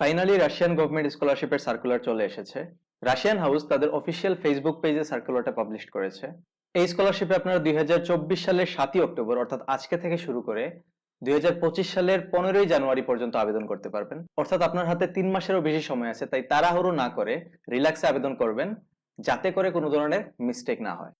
Finally Russian government স্কলারশিপের circular চলে এসেছে। রাশিয়ান হাউস তাদের অফিসিয়াল ফেসবুক পেজে সার্কুলারটা পাবলিশ করেছে। এই স্কলারশিপে আপনারা দুই হাজার চব্বিশ সালের সাতই অক্টোবর, অর্থাৎ আজকে থেকে শুরু করে দুই হাজার পঁচিশ সালের পনেরোই জানুয়ারি পর্যন্ত আবেদন করতে পারবেন। অর্থাৎ আপনার হাতে তিন মাসেরও বেশি সময় আছে, তাই তাড়াহুড়ো না করে রিল্যাক্সে আবেদন করবেন, যাতে করে কোনো ধরনের মিস্টেক না হয়।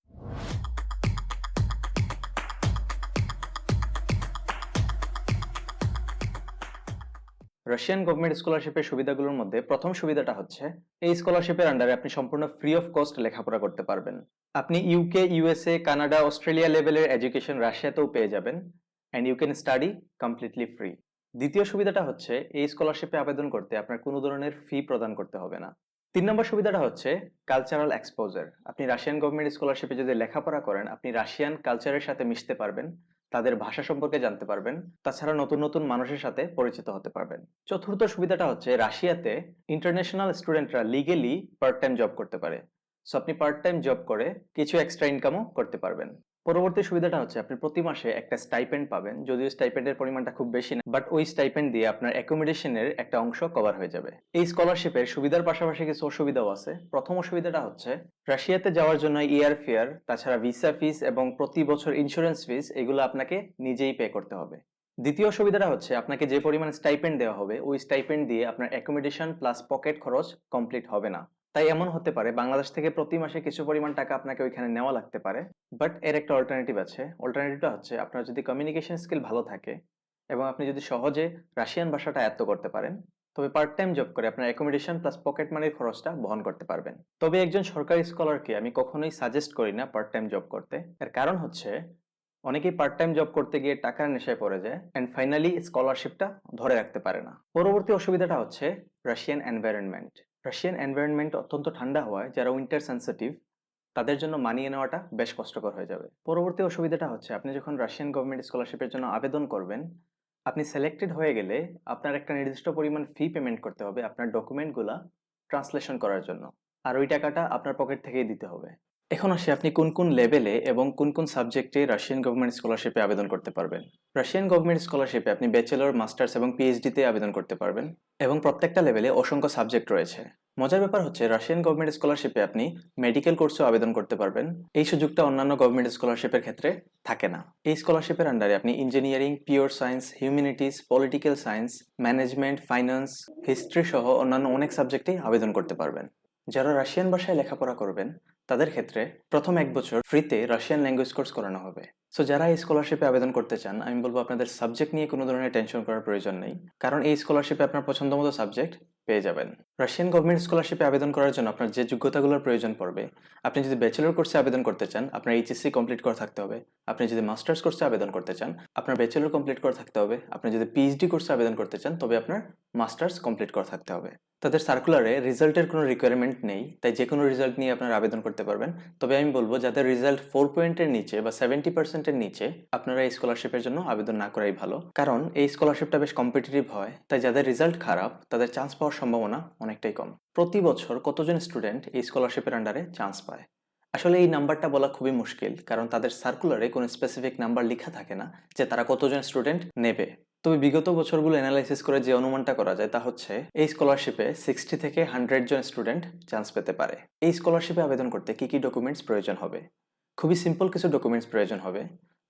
রাশিয়ান গভর্নমেন্ট স্কলারশিপের সুবিধাগুলোর মধ্যে প্রথম সুবিধাটা হচ্ছে, এই স্কলারশিপের আন্ডারে আপনি সম্পূর্ণ ফ্রি অফ কস্ট লেখাপড়া করতে পারবেন। আপনি ইউকে ইউএসএ কানাডা অস্ট্রেলিয়া লেভেলের এডুকেশন রাশিয়াতেও পেয়ে যাবেন and you can study completely free দ্বিতীয় সুবিধাটা হচ্ছে, এই স্কলারশিপে আবেদন করতে আপনার কোনো ধরনের ফি প্রদান করতে হবে না। তিন নম্বর সুবিধাটা হচ্ছে কালচারাল এক্সপোজার আপনি রাশিয়ান গভর্নমেন্ট স্কলারশিপে যদি লেখাপড়া করেন, আপনি রাশিয়ান কালচারের সাথে মিশতে পারবেন। তাদের ভাষা সম্পর্কে জানতে পারবেন। তাছাড়া নতুন নতুন মানুষের সাথে পরিচিত হতে পারবেন। চতুর্থ সুবিধাটা হচ্ছে রাশিয়াতে ইন্টারন্যাশনাল স্টুডেন্টরা লিগেলি পার্ট টাইম জব করতে পারে। সো আপনি পার্ট টাইম জব করে কিছু এক্সট্রা ইনকামও করতে পারবেন। পরবর্তী সুবিধাটা হচ্ছে আপনি প্রতি মাসে একটা স্টাইপেন্ড পাবেন, যদিও স্টাইপেন্ডের পরিমাণটা খুব বেশি না বাট ওই স্টাইপেন্ড দিয়ে আপনার অ্যাকোমোডেশনের একটা অংশ কভার হয়ে যাবে। এই স্কলারশিপের সুবিধার পাশাপাশি কিছু অসুবিধাও আছে। প্রথম অসুবিধাটা হচ্ছে, রাশিয়াতে যাওয়ার জন্য ইয়ার ফেয়ার তাছাড়া ভিসা ফিস এবং প্রতি বছর ইন্স্যুরেন্স ফিস এগুলো আপনাকে নিজেই পে করতে হবে। দ্বিতীয় সুবিধাটা হচ্ছে, আপনাকে যে পরিমাণ স্টাইপেন্ড দেওয়া হবে, ওই স্টাইপেন্ড দিয়ে আপনার অ্যাকোমোডেশন প্লাস পকেট খরচ কমপ্লিট হবে না। তাই এমন হতে পারে, বাংলাদেশ থেকে প্রতি মাসে কিছু পরিমাণ টাকা আপনাকে ওইখানে নেওয়া লাগতে পারে। বাট এর একটা অল্টারনেটিভ আছে। অল্টারনেটিভটা হচ্ছে আপনার যদি কমিউনিকেশন স্কিল ভালো থাকে এবং আপনি যদি সহজে রাশিয়ান ভাষাটা আয়ত্ত করতে পারেন, তবে পার্ট টাইম জব করে আপনার অ্যাকোমোডেশন প্লাস পকেট মানির খরচটা বহন করতে পারবেন। তবে একজন সরকারি স্কলারকে আমি কখনোই সাজেস্ট করি না পার্ট টাইম জব করতে। এর কারণ হচ্ছে, অনেকেই পার্ট টাইম জব করতে গিয়ে টাকার নেশায় পড়ে যায় অ্যান্ড ফাইনালি স্কলারশিপটা ধরে রাখতে পারে না। পরবর্তী অসুবিধাটা হচ্ছে রাশিয়ান এনভায়রনমেন্ট রাশিয়ান এনভায়রনমেন্ট অত্যন্ত ঠান্ডা হওয়ায় যারা উইন্টার সেন্সিটিভ তাদের জন্য মানিয়ে নেওয়াটা বেশ কষ্টকর হয়ে যাবে। পরবর্তী অসুবিধাটা হচ্ছে, আপনি যখন রাশিয়ান গভর্নমেন্ট স্কলারশিপের জন্য আবেদন করবেন, আপনি সিলেক্টেড হয়ে গেলে আপনার একটা নির্দিষ্ট পরিমাণ ফি পেমেন্ট করতে হবে আপনার ডকুমেন্টগুলা ট্রান্সলেশন করার জন্য। আর ওই টাকাটা আপনার পকেট থেকেই দিতে হবে। এখন আসি আপনি কোন কোন লেভেলে এবং কোন কোন সাবজেক্টে রাশিয়ান গভর্নমেন্ট স্কলারশিপে আবেদন করতে পারবেন? রাশিয়ান গভর্নমেন্ট স্কলারশিপে আপনি ব্যাচেলর মাস্টার্স এবং পিএইচডিতে আবেদন করতে পারবেন এবং প্রত্যেকটা লেভেলে অসংখ্য সাবজেক্ট রয়েছে। মজার ব্যাপার হচ্ছে রাশিয়ান গভর্নমেন্ট স্কলারশিপে আপনি মেডিকেল কোর্সেও আবেদন করতে পারবেন। এই সুযোগটা অন্যান্য গভর্নমেন্ট স্কলারশিপের ক্ষেত্রে থাকে না। এই স্কলারশিপের আন্ডারে আপনি engineering pure science humanities political science management finance history সহ অন্যান্য অনেক সাবজেক্টেই আবেদন করতে পারবেন। যারা রাশিয়ান ভাষায় লেখাপড়া করবেন তাদের ক্ষেত্রে প্রথম এক বছর ফ্রিতে রাশিয়ান ল্যাঙ্গুয়েজ কোর্স করানো হবে। সো যারা এই স্কলারশিপে আবেদন করতে চান, আমি বলব আপনাদের সাবজেক্ট নিয়ে কোনো ধরনের টেনশন করার প্রয়োজন নেই। কারণ এই স্কলারশিপে আপনার পছন্দ মতো সাবজেক্ট পেয়ে যাবেন। রাশিয়ান গভর্নমেন্ট স্কলারশিপে আবেদন করার জন্য আপনার যে যোগ্যতাগুলোর প্রয়োজন পড়বে, আপনি যদি ব্যাচেলর কোর্সে আবেদন করতে চান, আপনার এইচএসসি কমপ্লিট করা থাকতে হবে। আপনি যদি মাস্টার্স কোর্সে আবেদন করতে চান, আপনার ব্যাচেলর কমপ্লিট করা থাকতে হবে। আপনি যদি পিএইচডি কোর্সে আবেদন করতে চান, তবে আপনার মাস্টার্স কমপ্লিট করা থাকতে হবে। তাদের সার্কুলারে রেজাল্টের কোনো রিকোয়ারমেন্ট নেই, তাই যে কোনো রেজাল্ট নিয়ে আপনারা আবেদন করতে পারবেন। তবে আমি বলব, যাদের রেজাল্ট ফোর পয়েন্টের নিচে বা সেভেন্টি পার্সেন্টের নিচে, আপনারা এই স্কলারশিপের জন্য আবেদন না করাই ভালো। কারণ এই স্কলারশিপটা বেশ কম্পিটিটিভ হয়, তাই যাদের রেজাল্ট খারাপ, তাদের চান্স পাওয়ার সম্ভাবনা অনেকটাই কম। প্রতি বছর কতজন স্টুডেন্ট এই স্কলারশিপের আন্ডারে চান্স পায়? আসলে এই নাম্বারটা বলা খুবই মুশকিল, কারণ তাদের সার্কুলারে কোনো স্পেসিফিক নাম্বার লেখা থাকে না যে তারা কতজন স্টুডেন্ট নেবে। তবে বিগত বছরগুলো অ্যানালাইসিস করে যে অনুমানটা করা যায় তা হচ্ছে, এই স্কলারশিপে সিক্সটি থেকে হান্ড্রেড জন স্টুডেন্ট চান্স পেতে পারে। এই স্কলারশিপে আবেদন করতে কি কি ডকুমেন্টস প্রয়োজন হবে? খুবই সিম্পল কিছু ডকুমেন্টস প্রয়োজন হবে।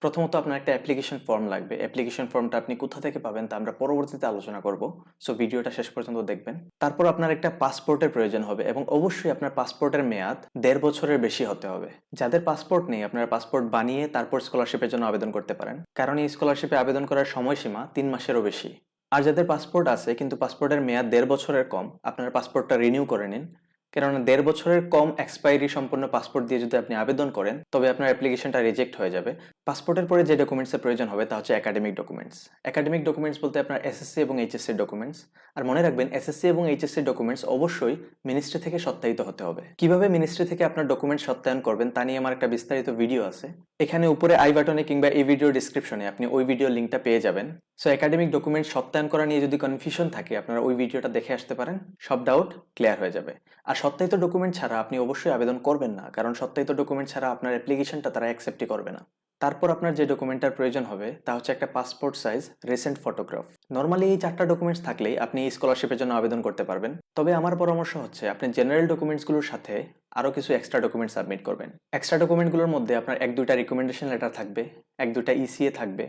প্রথমত আপনার একটা অ্যাপ্লিকেশন ফর্ম লাগবে। অ্যাপ্লিকেশন ফর্মটা আপনি কোথা থেকে পাবেন তা আমরা পরবর্তীতে আলোচনা করব। সো ভিডিওটা শেষ পর্যন্ত দেখবেন। তারপর আপনার একটা পাসপোর্টের প্রয়োজন হবে এবং অবশ্যই আপনার পাসপোর্টের মেয়াদ দেড় বছরের বেশি হতে হবে। যাদের পাসপোর্ট নেই, আপনারা পাসপোর্ট বানিয়ে তারপর স্কলারশিপের জন্য আবেদন করতে পারেন। কারণ এই স্কলারশিপে আবেদন করার সময়সীমা তিন মাসেরও বেশি। আর যাদের পাসপোর্ট আছে, কিন্তু পাসপোর্টের মেয়াদ দেড় বছরের কম, আপনার পাসপোর্টটা রিনিউ করে নিন। কেননা দেড় বছরের কম এক্সপায়ারি সম্পন্ন পাসপোর্ট দিয়ে যদি আপনি আবেদন করেন, তবে আপনার অ্যাপ্লিকেশনটা রিজেক্ট হয়ে যাবে। পাসপোর্টের পরে যে ডকুমেন্টসের প্রয়োজন হবে তা হচ্ছে একাডেমিক ডকুমেন্টস একাডেমিক ডকুমেন্টস বলতে আপনার এসএসসি এবং এইচএসসি ডকুমেন্টস আর মনে রাখবেন এসএসসি এবং এইচএসসি ডকুমেন্টস অবশ্যই মিনিস্ট্রি থেকে সত্যায়িত হতে হবে। কীভাবে মিনিস্ট্রি থেকে আপনার ডকুমেন্ট সত্যায়ন করবেন তা নিয়ে আমার একটা বিস্তারিত ভিডিও আছে। এখানে উপরে আই বাটনে কিংবা এই ভিডিও ডিসক্রিপশনে আপনি ওই ভিডিও লিঙ্কটা পেয়ে যাবেন। সো একাডেমিক ডকুমেন্ট সত্যায়ন করা নিয়ে যদি কনফিউশন থাকে, আপনারা ওই ভিডিওটা দেখে আসতে পারেন। সব ডাউট ক্লিয়ার হয়ে যাবে। আর সত্যায়িত ডকুমেন্ট ছাড়া আপনি অবশ্যই আবেদন করবেন না। কারণ সত্যায়িত ডকুমেন্ট ছাড়া আপনার অ্যাপ্লিকেশনটা তারা অ্যাকসেপ্টই করবে না। তারপর আপনার যে ডকুমেন্টটার প্রয়োজন হবে, তা হচ্ছে একটা passport size recent photograph normally এই চারটা ডকুমেন্টস থাকলেই আপনি এই স্কলারশিপের জন্য আবেদন করতে পারবেন। তবে আমার পরামর্শ হচ্ছে, আপনি জেনারেল ডকুমেন্টসগুলোর সাথে আরও কিছু এক্সট্রা ডকুমেন্ট সাবমিট করবেন। এক্সট্রা ডকুমেন্টগুলোর মধ্যে আপনার এক দুইটা রিকমেন্ডেশন লেটার থাকবে, এক দুইটা ইসিএ থাকবে।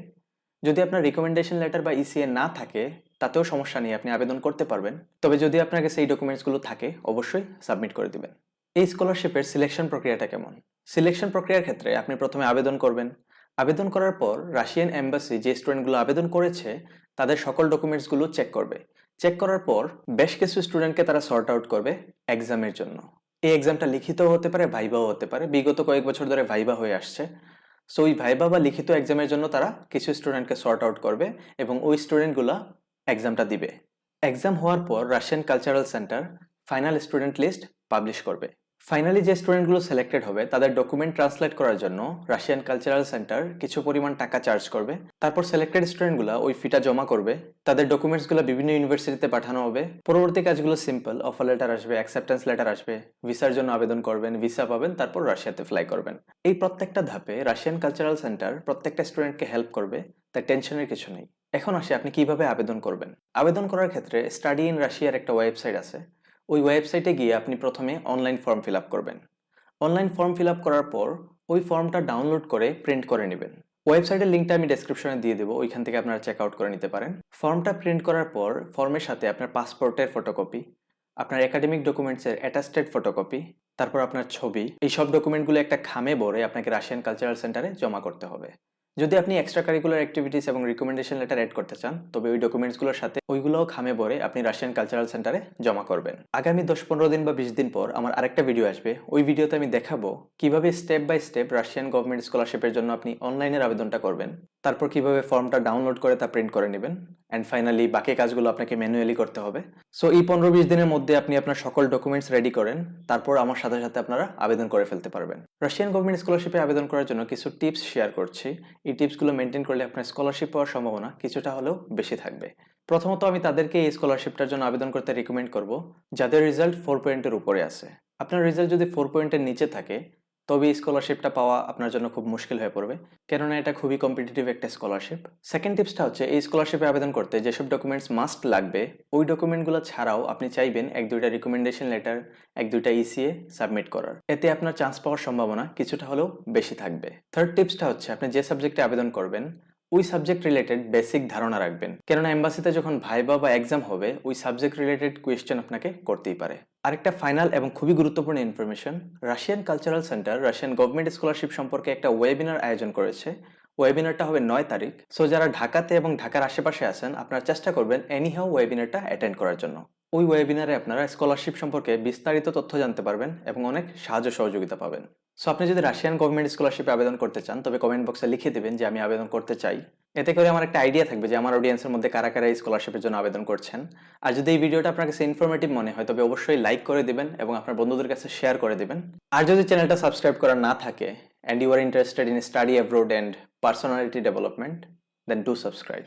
যদি আপনার রিকমেন্ডেশন লেটার বা ইসিএ না থাকে, তাতেও সমস্যা নেই, আপনি আবেদন করতে পারবেন। তবে যদি আপনার কাছে এই ডকুমেন্টসগুলো থাকে, অবশ্যই সাবমিট করে দিবেন। এই স্কলারশিপের সিলেকশন প্রক্রিয়াটা কেমন? সিলেকশন প্রক্রিয়ার ক্ষেত্রে আপনি প্রথমে আবেদন করবেন। আবেদন করার পর রাশিয়ান এম্বাসি যে স্টুডেন্টগুলো আবেদন করেছে, তাদের সকল ডকুমেন্টসগুলো চেক করবে। চেক করার পর বেশ কিছু স্টুডেন্টকে তারা সর্ট আউট করবে এক্সামের জন্য। এই এক্সামটা লিখিত হতে পারে ভাইবাও হতে পারে। বিগত কয়েক বছর ধরে ভাইবা হয়ে আসছে। সো ওই ভাইবা বা লিখিত এক্সামের জন্য তারা কিছু স্টুডেন্টকে সর্ট আউট করবে এবং ওই স্টুডেন্টগুলো এক্সামটা দিবে। এক্সাম হওয়ার পর Russian cultural centre final student list publish করবে। ফাইনালি যে স্টুডেন্টগুলো সিলেক্টেড হবে, তাদের ডকুমেন্ট ট্রান্সলেট করার জন্য রাশিয়ান কালচারাল সেন্টার কিছু পরিমাণ টাকা চার্জ করবে। তারপর সিলেক্টেড স্টুডেন্টগুলো ওই ফিটা জমা করবে। তাদের ডকুমেন্টসগুলো বিভিন্ন ইউনিভার্সিটিতে পাঠানো হবে। পরবর্তী কাজগুলো সিম্পল অফার লেটার আসবে অ্যাকসেপ্টেন্স লেটার আসবে, ভিসার জন্য আবেদন করবেন, ভিসা পাবেন, তারপর রাশিয়াতে ফ্লাই করবেন। এই প্রত্যেকটা ধাপে রাশিয়ান কালচারাল সেন্টার প্রত্যেকটা স্টুডেন্টকে হেল্প করবে তাই টেনশনের কিছু নেই। এখন আসে আপনি কীভাবে আবেদন করবেন। আবেদন করার ক্ষেত্রে স্টাডি ইন রাশিয়ার একটা ওয়েবসাইট আছে। ওই ওয়েবসাইটে গিয়ে আপনি প্রথমে অনলাইন ফর্ম ফিল করবেন। অনলাইন ফর্ম ফিল করার পর ওই ফর্মটা ডাউনলোড করে প্রিন্ট করে নেবেন। ওয়েবসাইটের লিঙ্কটা আমি ডেসক্রিপশনে দিয়ে দেবো, ওইখান থেকে আপনারা চেক আউট করে নিতে পারেন। ফর্মটা প্রিন্ট করার পর ফর্মের সাথে আপনার পাসপোর্টের ফটোকপি আপনার একাডেমিক ডকুমেন্টসের অ্যাটাস্টেড ফটোকপি তারপর আপনার ছবি এই সব ডকুমেন্টগুলো একটা খামে ভরে আপনাকে রাশিয়ান কালচারাল সেন্টারে জমা করতে হবে। যদি আপনি এক্সট্রা কারিকুলার অ্যাক্টিভিটিস এবং রিকমেন্ডেশন লেটার অ্যাড করতে চান, তবে ওই ডকুমেন্টসগুলোর সাথে ওইগুলোও খামে ভরে আপনি রাশিয়ান কালচারাল সেন্টারে জমা করবেন। আগামী দশ পনেরো দিন বা বিশ দিন পর আমার আরেকটা ভিডিও আসবে। ওই ভিডিওতে আমি দেখাবো কীভাবে step by step Russian government স্কলারশিপের জন্য আপনি অনলাইনের আবেদনটা করবেন। তারপর কীভাবে ফর্মটা ডাউনলোড করে তা প্রিন্ট করে নেবেন? অ্যান্ড ফাইনালি বাকি কাজগুলো আপনাকে ম্যানুয়ালি করতে হবে। সো এই পনেরো বিশ দিনের মধ্যে আপনি আপনার সকল ডকুমেন্টস রেডি করেন। তারপর আমার সাথে সাথে আপনারা আবেদন করে ফেলতে পারবেন। রাশিয়ান গভর্নমেন্ট স্কলারশিপে আবেদন করার জন্য কিছু টিপস শেয়ার করছি। এই টিপসগুলো মেনটেন করলে আপনার স্কলারশিপ পাওয়ার সম্ভাবনা কিছুটা হলেও বেশি থাকবে। প্রথমত আমি তাদেরকে এই স্কলারশিপটার জন্য আবেদন করতে রিকমেন্ড করব, যাদের রেজাল্ট ফোর পয়েন্টের উপরে আছে। আপনার রেজাল্ট যদি ফোর পয়েন্টের নিচে থাকে তবে এই স্কলারশিপটা পাওয়া আপনার জন্য খুব মুশকিল হয়ে পড়বে। কেননা এটা খুবই কম্পিটিটিভ একটা স্কলারশিপ সেকেন্ড টিপসটা হচ্ছে, এই স্কলারশিপে আবেদন করতে যেসব ডকুমেন্টস মাস্ট লাগবে, ওই ডকুমেন্টগুলো ছাড়াও আপনি চাইবেন এক দুইটা রিকমেন্ডেশন লেটার এক দুইটা ইসিএ সাবমিট করার। এতে আপনার চান্স পাওয়ার সম্ভাবনা কিছুটা হলেও বেশি থাকবে। থার্ড টিপসটা হচ্ছে, আপনি যে সাবজেক্টে আবেদন করবেন, ওই সাবজেক্ট রিলেটেড বেসিক ধারণা রাখবেন। কেননা এম্বাসিতে যখন ভাইবা বা এক্সাম হবে, ওই সাবজেক্ট রিলেটেড কোয়েশ্চেন আপনাকে করতেই পারে। আরেকটা ফাইনাল এবং খুবই গুরুত্বপূর্ণ information Russian cultural centre Russian government scholarship সম্পর্কে একটা ওয়েবিনার আয়োজন করেছে। ওয়েবিনারটা হবে নয় তারিখ। সো যারা ঢাকাতে এবং ঢাকার আশেপাশে আছেন, আপনারা চেষ্টা করবেন এনিহাও ওয়েবিনারটা অ্যাটেন্ড করার জন্য। ওই ওয়েবিনারে আপনারা স্কলারশিপ সম্পর্কে বিস্তারিত তথ্য জানতে পারবেন এবং অনেক সাহায্য সহযোগিতা পাবেন। সো আপনি যদি রাশিয়ান গভর্নমেন্ট স্কলারশিপে আবেদন করতে চান, তবে কমেন্ট বক্সে লিখে দেবেন যে, আমি আবেদন করতে চাই। এতে করে আমার একটা আইডিয়া থাকবে যে, আমার অডিয়েন্সের মধ্যে কারা কারা এই স্কলারশিপের জন্য আবেদন করছেন। আর যদি এই ভিডিওটা আপনার কাছে ইনফরমেটিভ মনে হয়, তবে অবশ্যই লাইক করে দিবেন এবং আপনার বন্ধুদের কাছে শেয়ার করে দিবেন। আর যদি চ্যানেলটা সাবস্ক্রাইব করা না থাকে and you are interested in study abroad and personality development then do subscribe